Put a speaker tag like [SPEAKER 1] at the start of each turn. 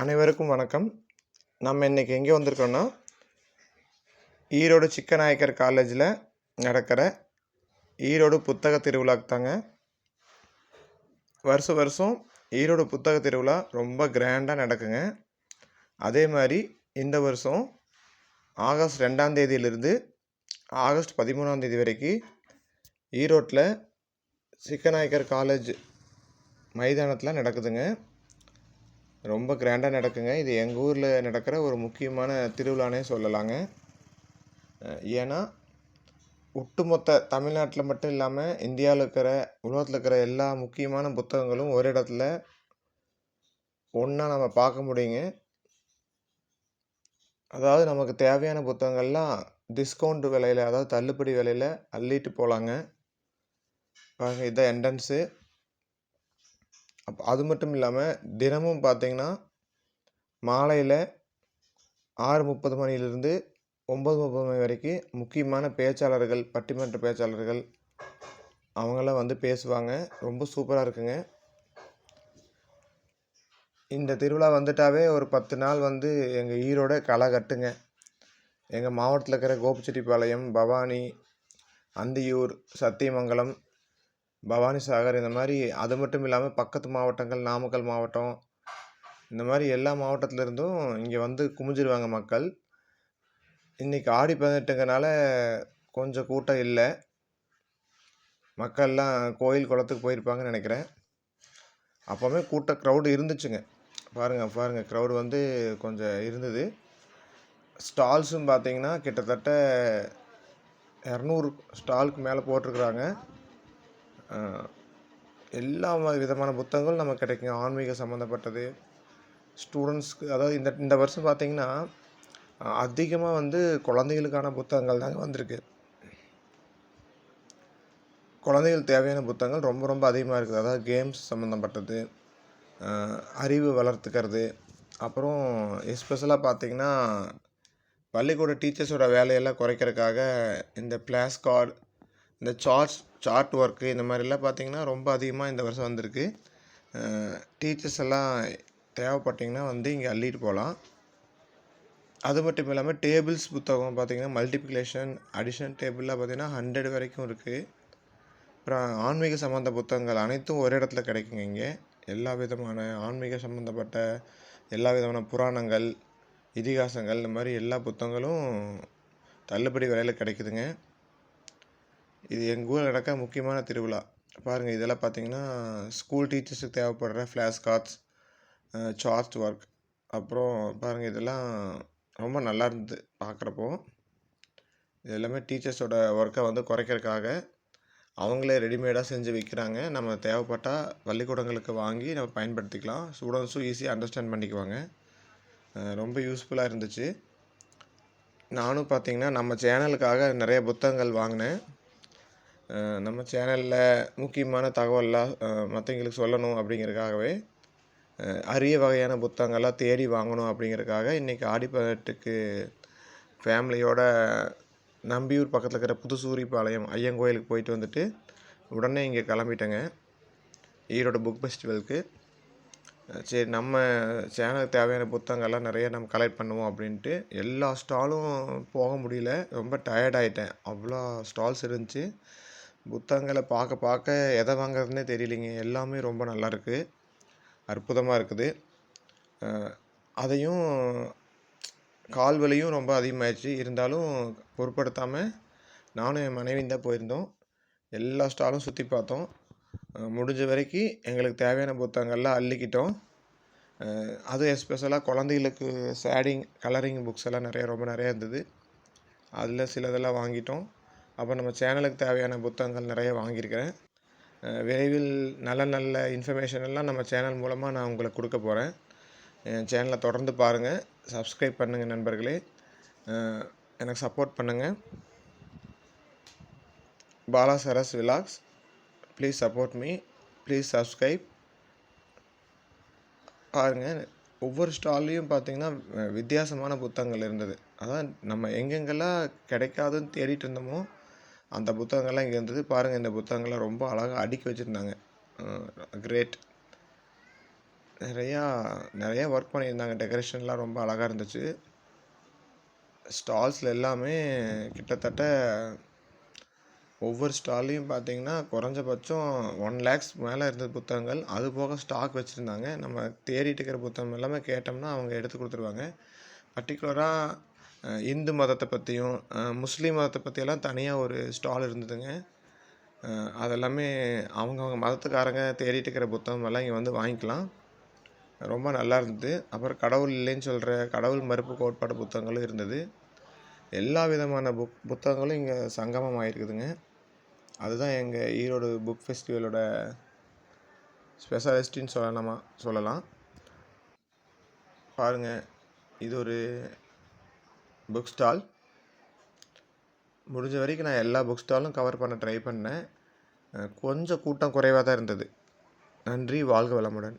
[SPEAKER 1] அனைவருக்கும் வணக்கம். நம்ம இன்றைக்கி எங்கே வந்திருக்கோன்னா ஈரோடு சிக்கநாயக்கர் காலேஜில் நடக்கிற ஈரோடு புத்தக திருவிழாக்கு தாங்க. வருஷம் வருஷம் ஈரோடு புத்தக திருவிழா ரொம்ப கிராண்டாக நடக்குங்க. அதே மாதிரி இந்த வருஷம் ஆகஸ்ட் ரெண்டாம் தேதியிலிருந்து ஆகஸ்ட் பதிமூணாம் தேதி வரைக்கும் ஈரோட்டில் சிக்கநாயக்கர் காலேஜ் மைதானத்தில் நடக்குதுங்க. ரொம்ப கிராண்டாக நடக்குங்க. இது எங்கள் ஊரில் நடக்கிற ஒரு முக்கியமான திருவிழானே சொல்லலாங்க. ஏன்னா ஒட்டுமொத்த தமிழ்நாட்டில் மட்டும் இல்லாமல் இந்தியாவில் இருக்கிற உலகத்தில் இருக்கிற எல்லா முக்கியமான புத்தகங்களும் ஒரு இடத்துல ஒன்றா நம்ம பார்க்க முடியுங்க. அதாவது நமக்கு தேவையான புத்தகங்கள்லாம் டிஸ்கவுண்ட் விலையில் அதாவது தள்ளுபடி விலையில் அள்ளிட்டு போகலாங்க பாருங்கள் இதான் என்ட்ரன்ஸு அப்போ அது மட்டும் இல்லாமல் தினமும் பார்த்தீங்கன்னா மாலையில் ஆறு முப்பது மணியிலிருந்து ஒம்பது முப்பது மணி வரைக்கும் முக்கியமான பேச்சாளர்கள் பட்டிமன்ற பேச்சாளர்கள் அவங்களாம் வந்து பேசுவாங்க. ரொம்ப சூப்பராக இருக்குங்க. இந்த திருவிழா வந்துட்டாவே ஒரு பத்து நாள் வந்து எங்கள் ஈரோட களை கட்டுங்க. எங்கள் மாவட்டத்தில் இருக்கிற கோபிச்செட்டிப்பாளையம் பவானி அந்தியூர் சத்தியமங்கலம் பவானி சாகர் இந்த மாதிரி அது மட்டும் இல்லாமல் பக்கத்து மாவட்டங்கள் நாமக்கல் மாவட்டம் இந்த மாதிரி எல்லா மாவட்டத்துலேருந்தும் இங்கே வந்து குமிஞ்சிருவாங்க மக்கள். இன்றைக்கி ஆடி பதினெட்டுங்கனால கொஞ்சம் கூட்டம் இல்லை. மக்கள்லாம் கோயில் குளத்துக்கு போயிருப்பாங்கன்னு நினைக்கிறேன். அப்போவுமே கூட்ட க்ரௌடு இருந்துச்சுங்க. பாருங்கள் பாருங்கள் க்ரௌடு வந்து கொஞ்சம் இருந்தது. ஸ்டால்ஸும் பார்த்தீங்கன்னா கிட்டத்தட்ட இரநூறு ஸ்டாலுக்கு மேலே போட்டிருக்குறாங்க. எல்லா விதமான புத்தகங்களும் நமக்கு கிடைக்கும். ஆன்மீக சம்மந்தப்பட்டது ஸ்டூடெண்ட்ஸ்க்கு அதாவது இந்த இந்த வருஷம் பார்த்திங்கன்னா அதிகமாக வந்து குழந்தைகளுக்கான புத்தகங்கள் தாங்க வந்திருக்கு. குழந்தைகள் தேவையான புத்தகங்கள் ரொம்ப ரொம்ப அதிகமாக இருக்குது. அதாவது கேம்ஸ் சம்மந்தப்பட்டது அறிவு வளர்த்துக்கிறது அப்புறம் எஸ்பெஷலாக பார்த்திங்கன்னா பள்ளிக்கூட டீச்சர்ஸோட வேலையெல்லாம் குறைக்கிறதுக்காக இந்த பிளாஸ் கார்டு இந்த சார்ட்ஸ் சார்ட் ஒர்க்கு இந்த மாதிரிலாம் பார்த்தீங்கன்னா ரொம்ப அதிகமாக இந்த வருஷம் வந்திருக்கு. டீச்சர்ஸ் எல்லாம் தேவைப்பட்டிங்கன்னா வந்து இங்கே அள்ளிட்டு போகலாம். அது மட்டும் இல்லாமல் டேபிள்ஸ் புத்தகம் பார்த்திங்கன்னா மல்டிப்ளிகேஷன் அடிஷன் டேபிள்லாம் பார்த்தீங்கன்னா ஹண்ட்ரட் வரைக்கும் இருக்குது அப்புறம் ஆன்மீக சம்மந்த புத்தகங்கள் அனைத்தும் ஒரு இடத்துல கிடைக்குங்க இங்கே. எல்லா விதமான ஆன்மீக சம்மந்தப்பட்ட எல்லா விதமான புராணங்கள் இதிகாசங்கள் இந்த மாதிரி எல்லா புத்தகங்களும் தள்ளுபடி விலையில் கிடைக்குதுங்க. இது எங்கள் ஊரில் நடக்க முக்கியமான திருவிழா. பாருங்கள் இதெல்லாம் பார்த்தீங்கன்னா ஸ்கூல் டீச்சர்ஸுக்கு தேவைப்படுற ஃப்ளாஷ் கார்ட்ஸ் சார்ட் ஒர்க் அப்புறம் பாருங்கள் இதெல்லாம் ரொம்ப நல்லா இருந்தது பார்க்குறப்போ இது எல்லாமே டீச்சர்ஸோட ஒர்க்கை வந்து குறைக்கிறதுக்காக அவங்களே ரெடிமேடாக செஞ்சு விற்கிறாங்க நம்ம தேவைப்பட்டால் பள்ளிக்கூடங்களுக்கு வாங்கி நம்ம பயன்படுத்திக்கலாம். ஸ்டூடெண்ட்ஸும் ஈஸியாக அண்டர்ஸ்டாண்ட் பண்ணிக்குவாங்க. ரொம்ப யூஸ்ஃபுல்லாக இருந்துச்சு. நானும் பார்த்தீங்கன்னா நம்ம சேனலுக்காக நிறைய புத்தகங்கள் வாங்கினேன். நம்ம சேனலில் முக்கியமான தகவல்லாம் மற்றவங்களுக்கு சொல்லணும் அப்படிங்கிறதுக்காகவே அரிய வகையான புத்தகங்கள்லாம் தேடி வாங்கணும் அப்படிங்கிறதுக்காக இன்றைக்கி ஆடி ஃபேமிலியோட நம்பியூர் பக்கத்தில் இருக்கிற புதுசூரிப்பாளையம் ஐயங்கோயிலுக்கு போயிட்டு வந்துட்டு உடனே இங்கே கிளம்பிட்டேங்க. ஈரோடு புக் ஃபெஸ்டிவலுக்கு. சரி நம்ம சேனலுக்கு தேவையான புத்தகங்கள்லாம் நிறைய நம்ம கலெக்ட் பண்ணுவோம் அப்படின்ட்டு எல்லா ஸ்டாலும் போக முடியல. ரொம்ப டயர்ட் ஆகிட்டேன் அவ்வளோ ஸ்டால்ஸ் இருந்துச்சு. புத்தகங்களை பார்க்க பார்க்க எதை வாங்குறதுனே தெரியலிங்க. எல்லாமே ரொம்ப நல்லா இருக்குது. அற்புதமாக இருக்குது அதையும் கால் வலியும் ரொம்ப அதிகமாகிடுச்சு இருந்தாலும் பொருட்படுத்தாமல் நானும் என் மனைவியும் தான் போயிருந்தோம். எல்லா ஸ்டாலும் சுற்றி பார்த்தோம். முடிஞ்ச வரைக்கும் எங்களுக்கு தேவையான புத்தகங்கள்லாம் அள்ளிக்கிட்டோம். அதுவும் எஸ்பெஷலாக குழந்தைகளுக்கு சேடிங் கலரிங் புக்ஸ் எல்லாம் நிறைய ரொம்ப நிறையா இருந்தது. அதில் சிலதெல்லாம் வாங்கிட்டோம். அப்போ நம்ம சேனலுக்கு தேவையான புத்தகங்கள் நிறைய வாங்கியிருக்கிறேன். விரைவில் நல்ல நல்ல இன்ஃபர்மேஷன் எல்லாம் நம்ம சேனல் மூலமாக நான் உங்களுக்கு கொடுக்க போகிறேன் என் சேனலை தொடர்ந்து பாருங்கள் சப்ஸ்கிரைப் பண்ணுங்கள் நண்பர்களே. எனக்கு சப்போர்ட் பண்ணுங்கள் Bala Saras Vilas please support me please subscribe பாருங்கள் ஒவ்வொரு ஸ்டால்லையும் பார்த்திங்கன்னா வித்தியாசமான புத்தகங்கள் இருந்தது. அதான் நம்ம எங்கெங்கெல்லாம் கிடைக்காதுன்னு தேடிட்டு இருந்தோமோ அந்த புத்தகங்கள்லாம் இங்கே இருந்தது. பாருங்கள் இந்த புத்தகங்கள்லாம் ரொம்ப அழகாக அடுக்கி வச்சுருந்தாங்க. கிரேட் நிறையா நிறையா ஒர்க் பண்ணியிருந்தாங்க. டெக்கரேஷன்லாம் ரொம்ப அழகாக இருந்துச்சு. ஸ்டால்ஸில் எல்லாமே கிட்டத்தட்ட ஒவ்வொரு ஸ்டால்லையும் பார்த்தீங்கன்னா குறைஞ்சபட்சம் ஒன் லேக்ஸ் மேலே இருந்த புத்தகங்கள். அது போக ஸ்டாக் வச்சுருந்தாங்க. நம்ம தேடிட்டு இருக்கிற புத்தகம் எல்லாமே கேட்டோம்னா அவங்க எடுத்து கொடுத்துருவாங்க. பர்டிகுலராக இந்து மதத்தை பற்றியும் முஸ்லீம் மதத்தை பற்றியெல்லாம் தனியாக ஒரு ஸ்டால் இருந்ததுங்க. அதெல்லாமே அவங்கவுங்க மதத்துக்காரங்க தேடிட்டு இருக்கிற புத்தகம் எல்லாம் இங்கே வந்து வாங்கிக்கலாம். ரொம்ப நல்லா இருந்தது. அப்புறம் கடவுள் இல்லைன்னு சொல்கிற கடவுள் மறுப்பு கோட்பாடு புத்தகங்களும் இருந்தது. எல்லா விதமான புக் புத்தகங்களும் இங்கே சங்கமம் ஆகிருக்குதுங்க அதுதான் எங்கள் ஈரோடு புக் ஃபெஸ்டிவலோட ஸ்பெஷாலிஸ்டின்னு சொல்லலாமா சொல்லலாம். பாருங்கள் இது ஒரு புக் ஸ்டால். முடிஞ்ச வரைக்கும் நான் எல்லா புக் ஸ்டாலும் கவர் பண்ண ட்ரை பண்ணேன். கொஞ்சம் கூட்டம் குறைவாக தான் இருந்தது. நன்றி வாழ்க வளமுடன்.